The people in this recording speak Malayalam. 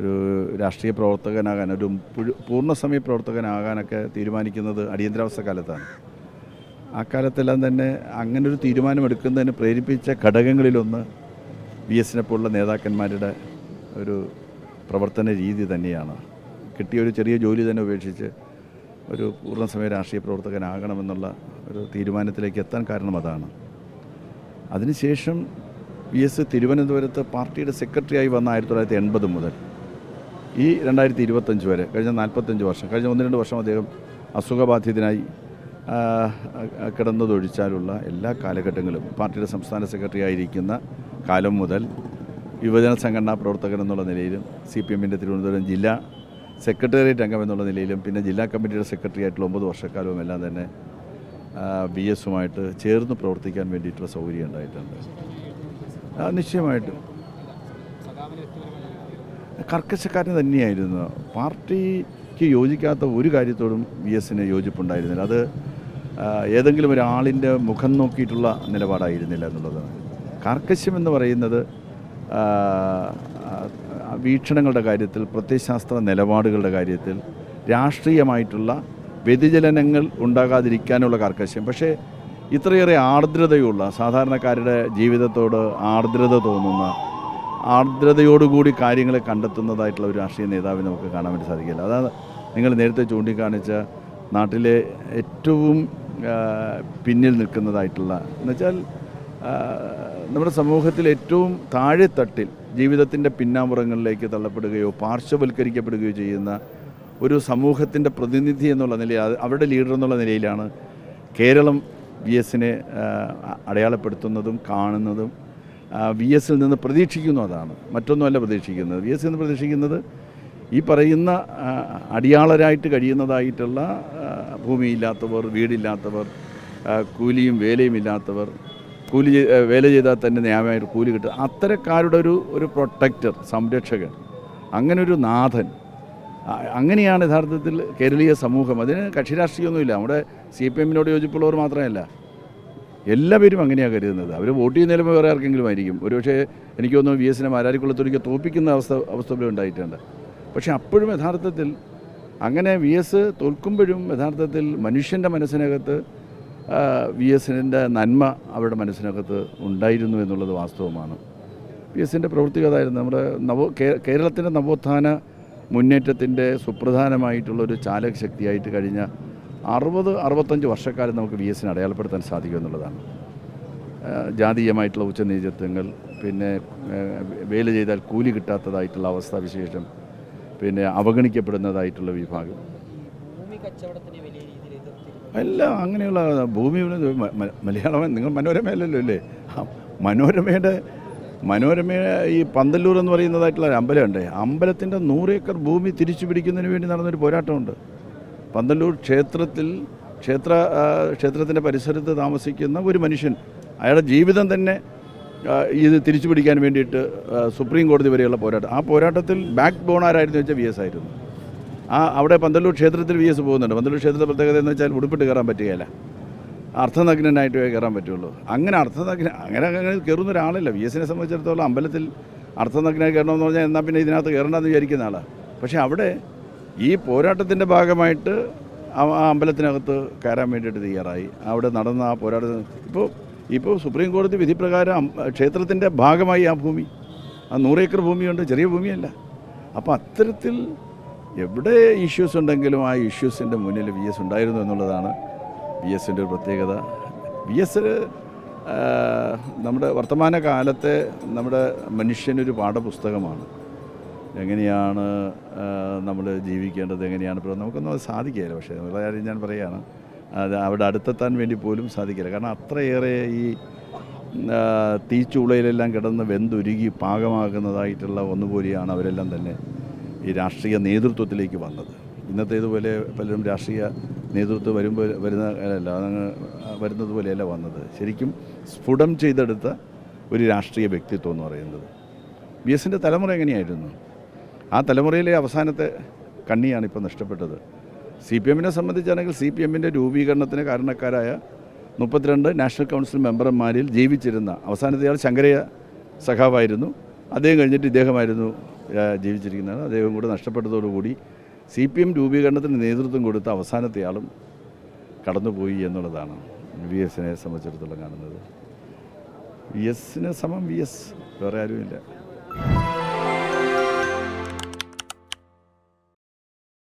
ഒരു രാഷ്ട്രീയ പ്രവർത്തകനാകാൻ ഒരു പൂർണസമയ പ്രവർത്തകനാകാനൊക്കെ തീരുമാനിക്കുന്നത് അടിയന്തരാവസ്ഥ കാലത്താണ്. ആ കാലത്തെല്ലാം തന്നെ അങ്ങനൊരു തീരുമാനമെടുക്കുന്നതിന് പ്രേരിപ്പിച്ച ഘടകങ്ങളിലൊന്ന് വി എസിനെ പോലുള്ള നേതാക്കന്മാരുടെ ഒരു പ്രവർത്തന രീതി തന്നെയാണ്. കിട്ടിയ ഒരു ചെറിയ ജോലി തന്നെ ഉപേക്ഷിച്ച് ഒരു പൂർണസമയ രാഷ്ട്രീയ പ്രവർത്തകനാകണമെന്നുള്ള ഒരു തീരുമാനത്തിലേക്ക് എത്താൻ കാരണം അതാണ്. അതിനുശേഷം വി എസ് തിരുവനന്തപുരത്ത് പാർട്ടിയുടെ സെക്രട്ടറിയായി വന്ന ആയിരത്തി തൊള്ളായിരത്തി എൺപത് മുതൽ ഈ രണ്ടായിരത്തി ഇരുപത്തഞ്ച് വരെ കഴിഞ്ഞ നാൽപ്പത്തഞ്ച് വർഷം കഴിഞ്ഞ ഒന്ന് രണ്ട് വർഷം അദ്ദേഹം അസുഖബാധിതനായി കിടന്നതൊഴിച്ചാലുള്ള എല്ലാ കാലഘട്ടങ്ങളും പാർട്ടിയുടെ സംസ്ഥാന സെക്രട്ടറി ആയിരിക്കുന്ന കാലം മുതൽ യുവജന സംഘടനാ പ്രവർത്തകൻ എന്നുള്ള നിലയിലും സി പി എമ്മിന്റെ തിരുവനന്തപുരം ജില്ലാ സെക്രട്ടേറിയറ്റ് അംഗം എന്നുള്ള നിലയിലും പിന്നെ ജില്ലാ കമ്മിറ്റിയുടെ സെക്രട്ടറി ആയിട്ടുള്ള ഒമ്പത് വർഷക്കാലവും എല്ലാം തന്നെ ബി എസുമായിട്ട് ചേർന്ന് പ്രവർത്തിക്കാൻ വേണ്ടിയിട്ടുള്ള സൗകര്യം ഉണ്ടായിട്ടുണ്ട്. നിശ്ചയമായിട്ടും. കർക്കശക്കാരൻ തന്നെയായിരുന്നു. പാർട്ടിക്ക് യോജിക്കാത്ത ഒരു കാര്യത്തോടും വി എസിന് യോജിപ്പുണ്ടായിരുന്നില്ല. അത് ഏതെങ്കിലും ഒരാളിന്റെ മുഖം നോക്കിയിട്ടുള്ള നിലപാടായിരുന്നില്ല എന്നുള്ളതാണ് കാർക്കശ്യം എന്ന് പറയുന്നത് വീക്ഷണങ്ങളുടെ കാര്യത്തിൽ പ്രത്യയശാസ്ത്ര നിലപാടുകളുടെ കാര്യത്തിൽ രാഷ്ട്രീയമായിട്ടുള്ള വ്യതിചലനങ്ങൾ ഉണ്ടാകാതിരിക്കാനുള്ള കാർക്കശ്യം. പക്ഷേ ഇത്രയേറെ ആർദ്രതയുള്ള സാധാരണക്കാരുടെ ജീവിതത്തോട് ആർദ്രത തോന്നുന്ന ആർദ്രതയോടുകൂടി കാര്യങ്ങളെ കണ്ടെത്തുന്നതായിട്ടുള്ള ഒരു രാഷ്ട്രീയ നേതാവിനെ നമുക്ക് കാണാൻ വേണ്ടി സാധിക്കില്ല. അതാണ് നിങ്ങൾ നേരത്തെ ചൂണ്ടിക്കാണിച്ച നാട്ടിലെ ഏറ്റവും പിന്നിൽ നിൽക്കുന്നതായിട്ടുള്ള എന്നുവെച്ചാൽ നമ്മുടെ സമൂഹത്തിൽ ഏറ്റവും താഴെത്തട്ടിൽ ജീവിതത്തിന്റെ പിന്നാമ്പുറങ്ങളിലേക്ക് തള്ളപ്പെടുകയോ പാർശ്വവൽക്കരിക്കപ്പെടുകയോ ചെയ്യുന്ന ഒരു സമൂഹത്തിന്റെ പ്രതിനിധി എന്നുള്ള നിലയിൽ അവരുടെ ലീഡർ എന്നുള്ള നിലയിലാണ് കേരളം വി എസിനെ അടയാളപ്പെടുത്തുന്നതും കാണുന്നതും വി എസിൽ നിന്ന് പ്രതീക്ഷിക്കുന്നു അതാണ്. മറ്റൊന്നുമല്ല പ്രതീക്ഷിക്കുന്നത്. വി എസിൽ നിന്ന് പ്രതീക്ഷിക്കുന്നത് ഈ പറയുന്ന അടിയാളരായിട്ട് കഴിയുന്നതായിട്ടുള്ള ഭൂമിയില്ലാത്തവർ വീടില്ലാത്തവർ കൂലിയും വേലയും ഇല്ലാത്തവർ കൂലി വേല ചെയ്താൽ തന്നെ ന്യായമായിട്ട് കൂലി കിട്ടുക അത്തരക്കാരുടെ ഒരു ഒരു പ്രൊട്ടക്റ്റർ സംരക്ഷകൻ അങ്ങനൊരു നാഥൻ അങ്ങനെയാണ് യഥാർത്ഥത്തിൽ കേരളീയ സമൂഹം. അതിന് കക്ഷിരാഷ്ട്രീയമൊന്നുമില്ല നമ്മുടെ സി പി എമ്മിനോട് യോജിപ്പുള്ളവർ മാത്രമല്ല. എല്ലാവരും അങ്ങനെയാണ് കരുതുന്നത്. അവർ വോട്ട് ചെയ്യുന്നതിലും വേറെ ആർക്കെങ്കിലും ആയിരിക്കും. ഒരുപക്ഷെ എനിക്ക് തോന്നുന്നു വി എസിനെ മാരാരിക്കുളത്തൊരിക്കൽ തോൽപ്പിക്കുന്ന അവസ്ഥ അവസ്ഥ ഉണ്ടായിട്ടുണ്ട്. പക്ഷേ അപ്പോഴും യഥാർത്ഥത്തിൽ അങ്ങനെ വി എസ് തോൽക്കുമ്പോഴും യഥാർത്ഥത്തിൽ മനുഷ്യന്റെ മനസ്സിനകത്ത് വി എസിന്റെ നന്മ അവരുടെ മനസ്സിനകത്ത് ഉണ്ടായിരുന്നു എന്നുള്ളത് വാസ്തവമാണ്. വി എസിന്റെ പ്രവൃത്തി അതായിരുന്നു നമ്മുടെ നവോ കേരളത്തിന്റെ നവോത്ഥാന മുന്നേറ്റത്തിന്റെ സുപ്രധാനമായിട്ടുള്ളൊരു ചാലക ശക്തിയായിട്ട് കഴിഞ്ഞ അറുപത് അറുപത്തഞ്ച് വർഷക്കാലം നമുക്ക് വി എസിനെ അടയാളപ്പെടുത്താൻ സാധിക്കും എന്നുള്ളതാണ്. ജാതീയമായിട്ടുള്ള ഉച്ചനീചത്വങ്ങൾ പിന്നെ വേല ചെയ്താൽ കൂലി കിട്ടാത്തതായിട്ടുള്ള അവസ്ഥാവിശേഷം പിന്നെ അവഗണിക്കപ്പെടുന്നതായിട്ടുള്ള വിഭാഗം. അല്ല അങ്ങനെയുള്ള ഭൂമി മലയാളം നിങ്ങൾ മനോരമയല്ലല്ലോ അല്ലേ? മനോരമയുടെ മനോരമ ഈ പന്തല്ലൂർ എന്ന് പറയുന്നതായിട്ടുള്ള ഒരു അമ്പലമുണ്ട് അമ്പലത്തിന്റെ നൂറ് ഏക്കർ ഭൂമി തിരിച്ചു പിടിക്കുന്നതിന് വേണ്ടി നടന്നൊരു പോരാട്ടമുണ്ട്. പന്തല്ലൂർ ക്ഷേത്രത്തിൽ ക്ഷേത്ര ക്ഷേത്രത്തിന്റെ പരിസരത്ത് താമസിക്കുന്ന ഒരു മനുഷ്യൻ അയാളുടെ ജീവിതം തന്നെ ഇത് തിരിച്ചു പിടിക്കാൻ വേണ്ടിയിട്ട് സുപ്രീം കോടതി വരെയുള്ള പോരാട്ടം. ആ പോരാട്ടത്തിൽ ബാക്ക് ബോൺ ആരായിരുന്നു വെച്ചാൽ വി എസ് ആയിരുന്നു. ആ അവിടെ പന്തല്ലൂർ ക്ഷേത്രത്തിൽ വി എസ് പോകുന്നുണ്ട്. പന്തല്ലൂർ ക്ഷേത്രത്തിലെ പ്രത്യേകത എന്ന് വെച്ചാൽ ഉടുപ്പിട്ട് കയറാൻ പറ്റുകയില്ല. അർത്ഥനഗ്നനായിട്ട് കയറാൻ പറ്റുള്ളൂ. അങ്ങനെ അർത്ഥനഗ്ന അങ്ങനെ അങ്ങനെ കയറുന്ന ഒരാളല്ല. വി എസിനെ സംബന്ധിച്ചിടത്തോളം അമ്പലത്തിൽ അർത്ഥനഗ്നായി കയറണമെന്ന് പറഞ്ഞാൽ എന്നാൽ പിന്നെ ഇതിനകത്ത് കയറണമെന്ന് വിചാരിക്കുന്ന ആളാണ് പക്ഷേ അവിടെ ഈ പോരാട്ടത്തിന്റെ ഭാഗമായിട്ട് ആ അമ്പലത്തിനകത്ത് കയറാൻ വേണ്ടിയിട്ട് തയ്യാറായി. അവിടെ നടന്ന ആ പോരാട്ടം ഇപ്പോൾ ഇപ്പോൾ സുപ്രീം കോടതി വിധിപ്രകാരം ക്ഷേത്രത്തിന്റെ ഭാഗമായി ആ ഭൂമി. ആ നൂറേക്കർ ഭൂമിയുണ്ട് ചെറിയ ഭൂമിയല്ല. അപ്പോൾ അത്തരത്തിൽ എവിടെ ഇഷ്യൂസ് ഉണ്ടെങ്കിലും ആ ഇഷ്യൂസിന്റെ മുന്നിൽ വി എസ് ഉണ്ടായിരുന്നു എന്നുള്ളതാണ് വി എസിന്റെ ഒരു പ്രത്യേകത. വി എസ് നമ്മുടെ വർത്തമാന കാലത്തെ നമ്മുടെ മനുഷ്യനൊരു പാഠപുസ്തകമാണ്. എങ്ങനെയാണ് നമ്മൾ ജീവിക്കേണ്ടത് എങ്ങനെയാണ് നമുക്കൊന്നും അത് സാധിക്കില്ല പക്ഷേ എന്നുള്ള കാര്യം ഞാൻ പറയുകയാണ് അത് അവിടെ അടുത്തെത്താൻ വേണ്ടി പോലും സാധിക്കില്ല കാരണം അത്രയേറെ ഈ തീച്ചുളയിലെല്ലാം കിടന്ന് വെന്തുരുകി പാകമാകുന്നതായിട്ടുള്ള ഒന്നുപോലെയാണ് അവരെല്ലാം തന്നെ ഈ രാഷ്ട്രീയ നേതൃത്വത്തിലേക്ക് വന്നത്. ഇന്നത്തേതുപോലെ പലരും രാഷ്ട്രീയ നേതൃത്വം വരുമ്പോൾ വരുന്ന അല്ല വരുന്നത് പോലെയല്ല വന്നത്. ശരിക്കും സ്ഫുടം ചെയ്തെടുത്ത ഒരു രാഷ്ട്രീയ വ്യക്തിത്വം എന്ന് പറയുന്നത്. ബി എസിന്റെ തലമുറ എങ്ങനെയായിരുന്നു? ആ തലമുറയിലെ അവസാനത്തെ കണ്ണിയാണ് ഇപ്പോൾ നഷ്ടപ്പെട്ടത്. സി പി എമ്മിനെ സംബന്ധിച്ചാണെങ്കിൽ സി പി എമ്മിന്റെ രൂപീകരണത്തിന് കാരണക്കാരായ മുപ്പത്തിരണ്ട് നാഷണൽ കൗൺസിൽ മെമ്പർമാരിൽ ജീവിച്ചിരുന്ന അവസാനത്തെ ആൾ ശങ്കരയ സഖാവായിരുന്നു. അദ്ദേഹം കഴിഞ്ഞിട്ട് ഇദ്ദേഹമായിരുന്നു ജീവിച്ചിരിക്കുന്നത്. അദ്ദേഹം കൂടെ നഷ്ടപ്പെട്ടതോടുകൂടി സി പി എം രൂപീകരണത്തിന് നേതൃത്വം കൊടുത്ത അവസാനത്തെ ആളും കടന്നുപോയി എന്നുള്ളതാണ് വി എസിനെ സംബന്ധിച്ചിടത്തോളം കാണുന്നത്. വി എസിന് സമം വി എസ് വേറെ ആരുമില്ല.